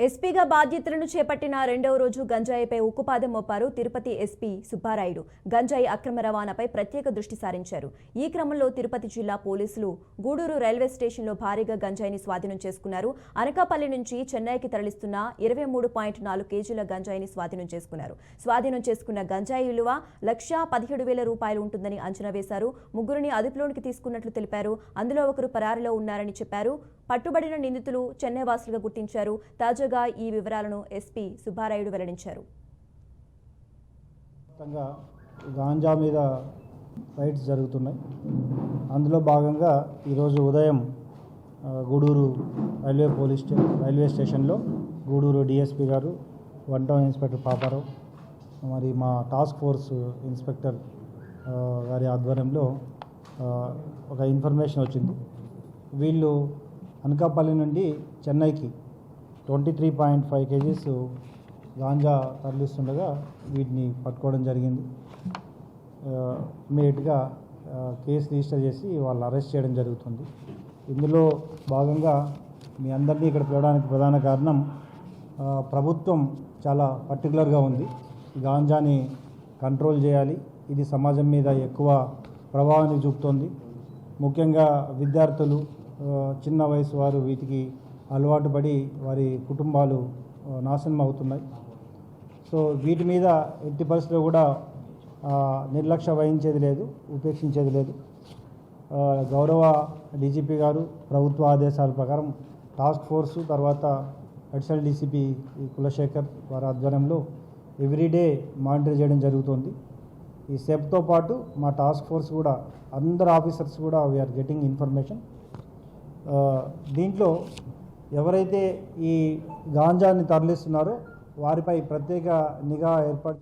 ఎస్పీగా బాధ్యతలను చేపట్టిన రెండవ రోజు గంజాయిపై ఉక్కుపాదం మోపారు తిరుపతి ఎస్పీ సుబ్బారాయుడు. గంజాయి అక్రమ రవాణాపై ప్రత్యేక దృష్టి సారించారు. ఈ క్రమంలో తిరుపతి జిల్లా పోలీసులు గూడూరు రైల్వే స్టేషన్లో భారీగా గంజాయిని స్వాధీనం చేసుకున్నారు. అనకాపల్లి నుంచి చెన్నైకి తరలిస్తున్న ఇరవై మూడు పాయింట్ నాలుగు కేజీల గంజాయిని స్వాధీనం చేసుకున్నారు. స్వాధీనం చేసుకున్న గంజాయి విలువ లక్షా పదిహేడు వేల రూపాయలు ఉంటుందని అంచనా వేశారు. ముగ్గురిని అదుపులోనికి తీసుకున్నట్లు తెలిపారు. అందులో ఒకరు పరారిలో ఉన్నారని చెప్పారు. పట్టుబడిన నిందితులు చెన్నై వాసులుగా గుర్తించారు తాజాగా ఈ వివరాలను ఎస్పీ సుబ్బారాయుడు వెల్లడించారు. గాంజా మీద రైడ్స్ జరుగుతున్నాయి. అందులో భాగంగా ఈరోజు ఉదయం Gudur railway police station railway స్టేషన్లో గూడూరు డిఎస్పీ గారు వన్ టౌన్ ఇన్స్పెక్టర్ పాపారావు మరి మా టాస్క్ ఫోర్స్ ఇన్స్పెక్టర్ గారి ఆధ్వర్యంలో ఒక ఇన్ఫర్మేషన్ వచ్చింది. వీళ్ళు అనకాపల్లి నుండి చెన్నైకి twenty three point five kgs ganja తరలిస్తుండగా వీటిని పట్టుకోవడం జరిగింది. ఇమీడియట్గా కేసు రిజిస్టర్ చేసి వాళ్ళు అరెస్ట్ చేయడం జరుగుతుంది. ఇందులో భాగంగా మీ అందరినీ ఇక్కడ పిలవడానికి ప్రధాన కారణం ప్రభుత్వం చాలా పర్టికులర్గా ఉంది. గాంజాని కంట్రోల్ చేయాలి. ఇది సమాజం మీద ఎక్కువ ప్రభావాన్ని చూపుతోంది. ముఖ్యంగా విద్యార్థులు చిన్న వయసు వారు వీటికి అలవాటు పడి వారి కుటుంబాలు నాశనం అవుతున్నాయి. సో వీటి మీద ఎట్టి పరిస్థితుల్లో కూడా నిర్లక్ష్య వహించేది లేదు ఉపేక్షించేది లేదు. గౌరవ డీజీపీ గారు ప్రభుత్వ ఆదేశాల ప్రకారం టాస్క్ ఫోర్సు తర్వాత అడిషనల్ డీసీపీ కులశేఖర్ వారి ఆధ్వర్యంలో ఎవ్రీడే మానిటర్ చేయడం జరుగుతుంది. ఈ సెప్తో పాటు మా టాస్క్ ఫోర్స్ కూడా అందరు ఆఫీసర్స్ కూడా వీఆర్ గెటింగ్ ఇన్ఫర్మేషన్ దీంట్లో ఎవరైతే ఈ గాంజాని తరలిస్తున్నారో వారిపై ప్రత్యేక నిఘా ఏర్పాటు